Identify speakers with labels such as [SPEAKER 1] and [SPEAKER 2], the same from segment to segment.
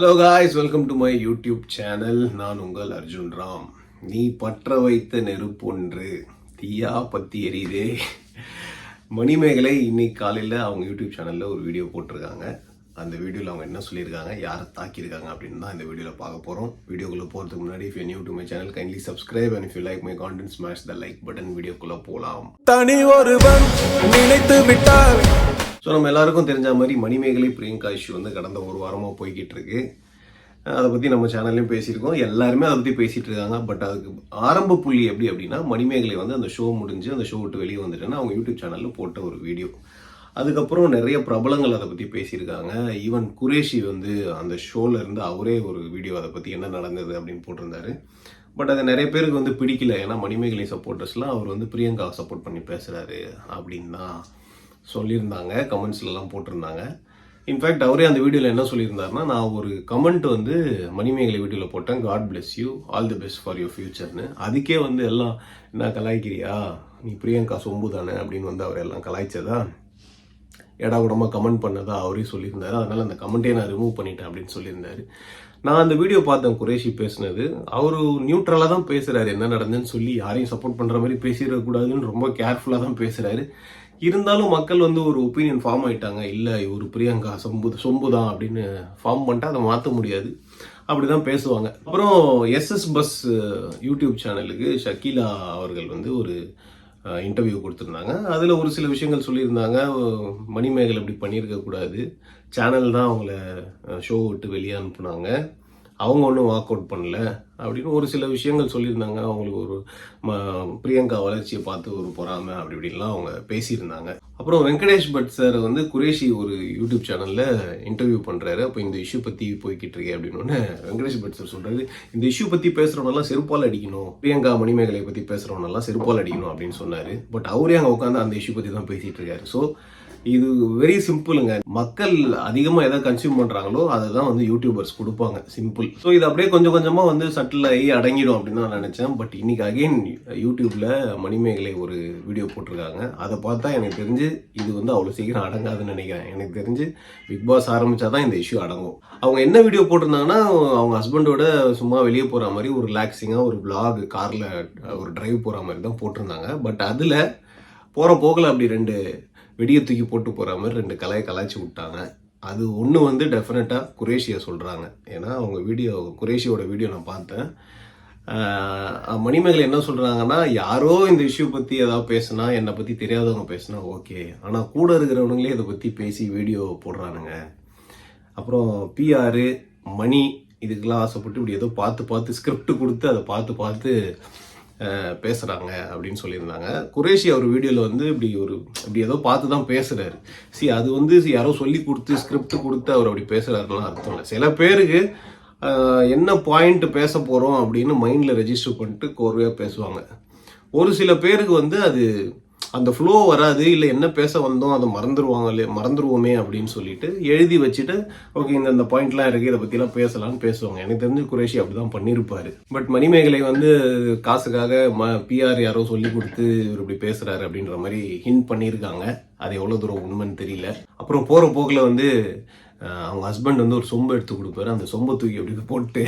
[SPEAKER 1] Hello guys welcome to my YouTube channel நான் உங்கள் அர்ஜுன் ராம். நீ பற்ற வைத்த நெருப்பொன்று தீயா பற்றி எரியுதே. மணிமேகலை இன்னைக்கு காலையில் அவங்க யூடியூப் சேனலில் ஒரு வீடியோ போட்டிருக்காங்க. அந்த வீடியோவில் அவங்க என்ன சொல்லியிருக்காங்க யாரை தாக்கியிருக்காங்க அப்படின்னு தான் இந்த வீடியோவில் பார்க்க போகிறோம் வீடியோக்குள்ளே போகிறதுக்கு முன்னாடி if you're to my channel kindly subscribe and if you like my content smash the like button வீடியோக்குள்ளே போகலாம்
[SPEAKER 2] தனி ஒருவன் நினைத்து விட்டால்
[SPEAKER 1] ஸோ நம்ம எல்லாருக்கும் தெரிஞ்ச மாதிரி மணிமேகலை பிரியங்கா இஷ்யூ வந்து கடந்த ஒரு வாரமாக போய்கிட்டு இருக்கு அதை பற்றி நம்ம சேனல்லையும் பேசியிருக்கோம். எல்லாருமே அதை பற்றி பேசிகிட்டு இருக்காங்க. பட் அதுக்கு ஆரம்ப புள்ளி எப்படி அப்படின்னா மணிமேகலை வந்து அந்த ஷோ முடிஞ்சு அந்த ஷோ விட்டு வெளியே வந்துட்டேன்னா அவங்க யூடியூப் சேனலில் போட்ட ஒரு வீடியோ அதுக்கப்புறம் நிறைய பிரபலங்கள் அதை பற்றி பேசியிருக்காங்க. ஈவன் குரேஷி வந்து அந்த ஷோலேருந்து அவரே ஒரு வீடியோ அதை பற்றி என்ன நடந்தது அப்படின்னு போட்டிருந்தாரு. பட் அது நிறைய பேருக்கு வந்து பிடிக்கல. ஏன்னா மணிமேகலை சப்போர்ட்டர்ஸ்லாம் அவர் வந்து பிரியங்காவை சப்போர்ட் பண்ணி பேசுகிறாரு அப்படின்னா சொல்லியிருந்தாங்க கமெண்ட்ஸ்லலாம் போட்டிருந்தாங்க. இன்ஃபேக்ட் அவரே அந்த வீடியோவில் என்ன சொல்லியிருந்தாருன்னா நான் ஒரு கமெண்ட் வந்து மணிமேகலை வீடியோவில் போட்டேன். God bless you all the best for your ஃபியூச்சர்னு அதுக்கே வந்து எல்லாம் என்ன கலாய்க்கிறியா? நீ பிரியங்கா சொம்பு தானே? அப்படின்னு வந்து அவர் எல்லாம் கலாய்ச்சதா? ஏடா கூடமாக கமெண்ட் பண்ணதா அவரே சொல்லியிருந்தாரு. அதனால் அந்த கமெண்ட்டே நான் ரிமூவ் பண்ணிட்டேன் அப்படின்னு சொல்லியிருந்தாரு. நான் அந்த வீடியோ பார்த்தேன் குரேஷி பேசுனது. அவர் நியூட்ரலாக தான் பேசுகிறாரு என்ன நடந்ததுன்னு சொல்லி யாரையும் சப்போர்ட் பண்ணுற மாதிரி பேசிடக்கூடாதுன்னு ரொம்ப கேர்ஃபுல்லாக தான் பேசுகிறாரு இருந்தாலும் மக்கள் வந்து ஒரு ஒப்பீனியன் ஃபார்ம் ஆகிட்டாங்க இல்லை இவர் பிரியங்கா சொம்பு சொம்பு தான் அப்படின்னு ஃபார்ம் பண்ணிட்டா அதை மாற்ற முடியாது. அப்படிதான் பேசுவாங்க. அப்புறம் எஸ்எஸ் பஸ் யூடியூப் சேனலுக்கு ஷக்கீலா அவர்கள் வந்து ஒரு இன்டர்வியூ கொடுத்துருந்தாங்க. அதில் ஒரு சில விஷயங்கள் சொல்லியிருந்தாங்க. மணிமேகல் மணிமேகலை இப்படி பண்ணியிருக்கக்கூடாது. சேனல் தான் அவங்கள ஷோ விட்டு வெளியே அனுப்புனாங்க. அவங்க ஒன்றும் வாக் அவுட் பண்ணல அப்படின்னு ஒரு சில விஷயங்கள் சொல்லியிருந்தாங்க. அவங்களுக்கு ஒரு ம பிரியங்கா வளர்ச்சியை பார்த்து ஒரு பொறாமை அப்படி இப்படின்லாம் அவங்க பேசியிருந்தாங்க. அப்புறம் வெங்கடேஷ் பட் சார் வந்து குரேஷி ஒரு யூடியூப் சேனலில் இன்டர்வியூ பண்ணுறாரு அப்போ இந்த இஷ்யூ பற்றி போய்கிட்டு இருக்கே அப்படின்னு வெங்கடேஷ் பட் சார் சொல்கிறாரு இந்த இஷ்யூ பற்றி பேசுகிறவனெல்லாம் செருப்பால் அடிக்கணும். பிரியங்கா மணிமேகலை பற்றி பேசுகிறவனெல்லாம் செருப்பால் அடிக்கணும் அப்படின்னு சொன்னார். பட் அவரே அங்கே உட்காந்து அந்த இஷ்யூ பற்றி தான் பேசிகிட்டு இருக்காரு. ஸோ இது வெரி சிம்பிளுங்க மக்கள் அதிகமாக எதை கன்சியூம் பண்ணுறாங்களோ அதை தான் வந்து யூடியூபர்ஸ் கொடுப்பாங்க. சிம்பிள் ஸோ இது அப்படியே கொஞ்சம் கொஞ்சமாக வந்து சட்டில் ஆகி அடங்கிடும் அப்படின்னு நான் நினச்சேன். பட் இன்னைக்கு அகைன் யூடியூப்ல மணிமேகலை ஒரு வீடியோ போட்டிருக்காங்க. அதை பார்த்தா எனக்கு தெரிஞ்சு இது வந்து அவ்வளோ சீக்கிரம் அடங்காதுன்னு நினைக்கிறேன். எனக்கு தெரிஞ்சு பிக் பாஸ் ஆரம்பித்தா தான் இந்த இஷ்யூ அடங்கும். அவங்க என்ன வீடியோ போட்டிருந்தாங்கன்னா அவங்க ஹஸ்பண்டோட சும்மா வெளியே போகிற மாதிரி ஒரு ரிலாக்ஸிங்காக ஒரு பிளாக் காரில் ஒரு டிரைவ் போகிற மாதிரி தான் போட்டிருந்தாங்க. பட் அதில் போகிற போகல அப்படி ரெண்டு வெடியை தூக்கி போட்டு போகிற மாதிரி ரெண்டு கலையை கலாய்ச்சி விட்டாங்க. அது ஒன்று வந்து டெஃபினட்டாக குரேஷியை சொல்கிறாங்க ஏன்னா அவங்க வீடியோ குரேஷியோட வீடியோ நான் பார்த்தேன். மணிமேகலை என்ன சொல்கிறாங்கன்னா யாரோ இந்த இஷ்யூ பற்றி ஏதாவது பேசுனா என்னை பற்றி தெரியாதவங்க பேசுனா ஓகே ஆனால் கூட இருக்கிறவனுங்களே இதை பற்றி பேசி வீடியோ போடுறானுங்க. அப்புறம் பிஆர் மணி இதுக்கெல்லாம் ஆசைப்பட்டு இப்படி ஏதோ பார்த்து பார்த்து ஸ்கிரிப்ட் கொடுத்து அதை பார்த்து பார்த்து பேசுகிறாங்க அப்படின்னு சொல்லியிருந்தாங்க. குரேஷி அவர் வீடியோவில் வந்து இப்படி ஒரு இப்படி ஏதோ பார்த்து தான் பேசுகிறாரு சி அது வந்து யாரோ சொல்லி கொடுத்து ஸ்கிரிப்ட் கொடுத்து அவர் அப்படி பேசுகிறாருலாம் அர்த்தம் இல்லை. சில பேருக்கு என்ன பாயிண்ட் பேச போகிறோம் அப்படின்னு மைண்டில் ரெஜிஸ்டர் பண்ணிட்டு கோர்வையாக பேசுவாங்க. ஒரு சில பேருக்கு வந்து அது அந்த ஃப்ளோ வராது இல்லை என்ன பேச வந்தோம் அதை மறந்துடுவாங்களே மறந்துடுவோமே அப்படின்னு சொல்லிட்டு எழுதி வச்சுட்டு ஓகே இந்த இந்த பாயிண்ட்லாம் இருக்குது இதை பற்றிலாம் பேசலாம்னு பேசுவாங்க. எனக்கு தெரிஞ்சு குரேஷி அப்படிதான் பண்ணியிருப்பார் பட் மணிமேகலை வந்து காசுக்காக ம பிஆர் யாரோ சொல்லி கொடுத்து இவர் இப்படி பேசுகிறாரு அப்படின்ற மாதிரி ஹிண்ட் பண்ணியிருக்காங்க. அது எவ்வளோ தூரம் உண்மைன்னு தெரியல. அப்புறம் போகிற போக்கில் வந்து அவங்க ஹஸ்பண்ட் வந்து ஒரு சொம்பு எடுத்து கொடுப்பாரு. அந்த சொம்பை தூக்கி அப்படி போட்டு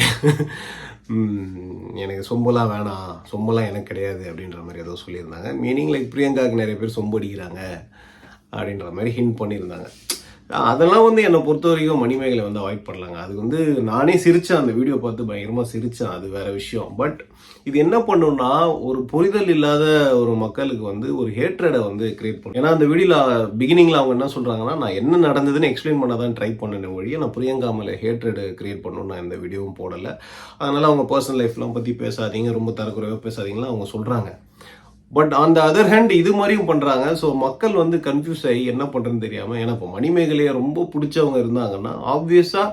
[SPEAKER 1] எனக்கு சொம்பெல்லாம் வேணாம். சொம்பெல்லாம் எனக்கு கிடையாது. அப்படின்ற மாதிரி ஏதோ சொல்லியிருந்தாங்க. மீனிங் லைக் பிரியங்காவுக்கு நிறைய பேர் சொம்பு அடிக்கிறாங்க அப்படின்ற மாதிரி ஹிண்ட் பண்ணியிருந்தாங்க. அதெல்லாம் வந்து என்னை பொறுத்த வரைக்கும் மணிமேகலை வந்து அவாய்ட் பண்ணலாங்க. அது வந்து நானே சிரித்தேன் அந்த வீடியோ பார்த்து பயங்கரமாக சிரித்தேன் அது வேற விஷயம். பட் இது என்ன பண்ணுன்னா ஒரு புரிதல் இல்லாத ஒரு மக்களுக்கு வந்து ஒரு ஹேட்ரடை வந்து கிரியேட் பண்ணும். ஏன்னா அந்த வீடியோவில் பிகினிங்கில் அவங்க என்ன சொல்கிறாங்கன்னா நான் என்ன நடந்ததுன்னு எக்ஸ்பிளைன் பண்ண தான் ட்ரை பண்ணின வழியை நான் பிரியங்கா மேலே ஹேட்ரடு கிரியேட் பண்ணணும்னு நான் இந்த வீடியோவும் போடலை. அதனால் அவங்க பர்சனல் லைஃப்லாம் பற்றி பேசாதீங்க ரொம்ப தரக்குறைவாக பேசாதீங்கலாம் அவங்க சொல்கிறாங்க but on the other hand இது மாதிரியும் பண்ணுறாங்க ஸோ மக்கள் வந்து கன்ஃபியூஸ் ஆகி என்ன பண்ணுறதுன்னு தெரியாமல் ஏன்னா இப்போ மணிமேகலையை ரொம்ப பிடிச்சவங்க இருந்தாங்கன்னா ஆப்வியஸாக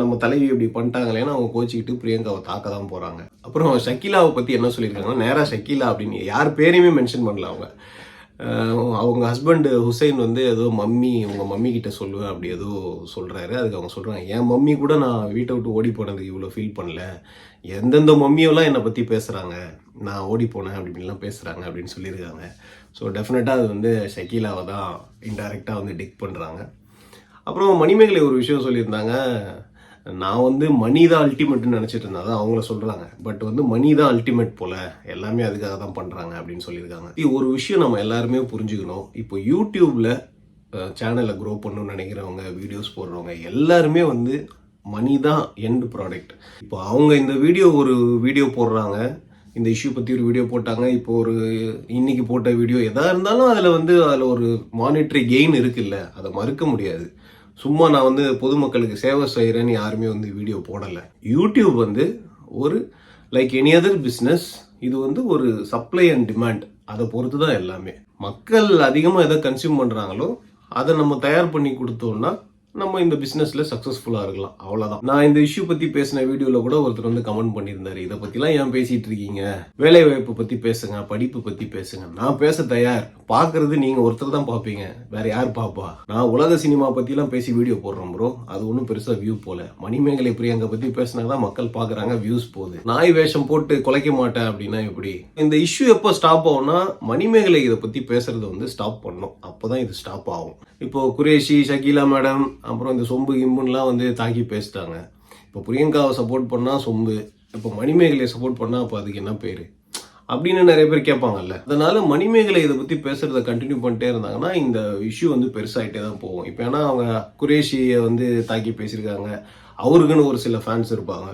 [SPEAKER 1] நம்ம தலைவி இப்படி பண்ணிட்டாங்களேன்னு அவங்க கோச்சிக்கிட்டு பிரியங்காவை தாக்க தான் போகிறாங்க அப்புறம் ஷக்கீலாவை பற்றி என்ன சொல்லியிருக்காங்கன்னா நேராக ஷக்கீலா அப்படின்னு யார் பேரையுமே மென்ஷன் பண்ணல அவங்க. அவங்க ஹஸ்பண்டு ஹுசைன் வந்து ஏதோ மம்மி உங்க மம்மி கிட்ட சொல்லுவேன் அப்படி ஏதோ சொல்றாரு. அதுக்கு அவங்க சொல்றாங்க என் மம்மி கூட நான் வீட்டை விட்டு ஓடி போனதுக்கு இவ்வளோ ஃபீல் பண்ணல. எந்தெந்த மம்மியெல்லாம் என்னை பத்தி பேசுறாங்க? நான் ஓடி போனேன் அப்படி இப்படிலாம் அப்படின்னு சொல்லியிருக்காங்க. ஸோ டெஃபினட்டாக அது வந்து ஷக்கீலாவை தான் இன்டைரக்டாக வந்து டிக் பண்ணுறாங்க அப்புறம் மணிமேகலை ஒரு விஷயம் சொல்லியிருந்தாங்க. நான் வந்து மணி தான் அல்டிமேட்னு நினச்சிட்டு இருந்தேன் அதான் அவங்கள சொல்கிறாங்க பட் வந்து மணி தான் அல்டிமேட் போல் எல்லாமே அதுக்காக தான் பண்ணுறாங்க அப்படின்னு சொல்லியிருக்காங்க. இது ஒரு விஷயம் நம்ம எல்லாருமே புரிஞ்சுக்கணும். இப்போ யூடியூப்பில் சேனலை க்ரோ பண்ணணும்னு நினைக்கிறவங்க வீடியோஸ் போடுறவங்க எல்லாருமே வந்து மணி தான் எண்ட் ப்ராடக்ட் இப்போ அவங்க இந்த வீடியோ ஒரு வீடியோ போடுறாங்க. இந்த இஷ்யூ பற்றி ஒரு வீடியோ போட்டாங்க. இப்போ ஒரு இன்னைக்கு போட்ட வீடியோ எதாக இருந்தாலும் அதில் வந்து அதில் ஒரு மானிட்டரி கெயின் இருக்குல்ல. அதை மறுக்க முடியாது. சும்மா நான் வந்து பொதுமக்களுக்கு சேவை செய்கிறேன்னு யாருமே வந்து வீடியோ போடலை. யூடியூப் வந்து ஒரு லைக் எனி அதர் பிஸ்னஸ் இது வந்து ஒரு சப்ளை அண்ட் டிமாண்ட் அதை பொறுத்து தான் எல்லாமே. மக்கள் அதிகமாக எதை கன்சியூம் பண்ணுறாங்களோ அதை நம்ம தயார் பண்ணி கொடுத்தோம்னா நம்ம இந்த பிஸ்னஸில் சக்ஸஸ்ஃபுல்லாக இருக்கலாம். அவ்வளோதான் நான் இந்த இஷ்யூ பற்றி பேசின வீடியோவில் கூட ஒருத்தர் வந்து கமெண்ட் பண்ணியிருந்தாரு. இதை பற்றிலாம் ஏன் பேசிகிட்டு இருக்கீங்க? வேலைவாய்ப்பு பற்றி பேசுங்க படிப்பு பற்றி பேசுங்க. நான் பேச தயார். பார்க்குறது நீங்கள் ஒருத்தர் தான் பார்ப்பீங்க. வேற யார் பார்ப்பா? நான் உலக சினிமா பற்றிலாம் பேசி வீடியோ போடுறேன் ப்ரோ அது ஒன்றும் பெருசாக வியூ போல. மணிமேகலை பிரியங்கை பற்றி பேசினா தான் மக்கள் பார்க்குறாங்க வியூஸ் போகுது. நாய் வேஷம் போட்டு குலைக்க மாட்டேன் அப்படின்னா எப்படி? இந்த இஷ்யூ எப்போ ஸ்டாப் ஆகும்னா மணிமேகலை இதை பற்றி பேசுறது வந்து ஸ்டாப் பண்ணும். அப்போதான் இது ஸ்டாப் ஆகும். இப்போ குரேஷி ஷகீலா மேடம் அப்புறம் இந்த சொம்பு கிம்புன்லாம் வந்து தாக்கி பேசிட்டாங்க. இப்போ பிரியங்காவை சப்போர்ட் பண்ணால் சொம்பு இப்போ மணிமேகலையை சப்போர்ட் பண்ணால் அப்போ அதுக்கு என்ன பேர்? அப்படின்னு நிறைய பேர் கேட்பாங்கல்ல. அதனால மணிமேகலை இதை பற்றி பேசுறத கண்டினியூ பண்ணிட்டே இருந்தாங்கன்னா இந்த இஷ்யூ வந்து பெருசாயிட்டே தான் போகும். இப்போ ஏன்னா அவங்க குரேஷியை வந்து தாக்கி பேசியிருக்காங்க. அவருக்குன்னு ஒரு சில ஃபேன்ஸ் இருப்பாங்க.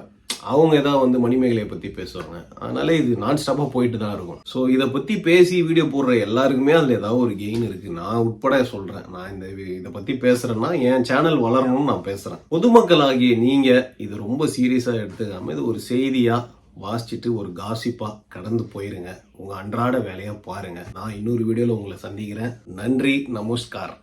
[SPEAKER 1] அவங்க ஏதாவது வந்து மணிமேகலையை பற்றி பேசுவாங்க. அதனால இது நான் ஸ்டாப்பாக போயிட்டு தான் இருக்கும். ஸோ இதை பற்றி பேசி வீடியோ போடுற எல்லாருக்குமே அதில் ஏதாவது ஒரு கெயின் இருக்குது நான் உட்பட சொல்கிறேன் நான் இந்த இதை பற்றி பேசுகிறேன்னா என் சேனல் வளரணும்னு நான் பேசுகிறேன் பொதுமக்கள் ஆகிய நீங்க இது ரொம்ப சீரியஸாக எடுத்துக்காம இது ஒரு செய்தியாக வாசிச்சுட்டு ஒரு காசிப்பாக கடந்து போயிருங்க. உங்கள் அன்றாட வேலையாக பாருங்கள் நான் இன்னொரு வீடியோவில் உங்களை சந்திக்கிறேன். நன்றி நமஸ்கார்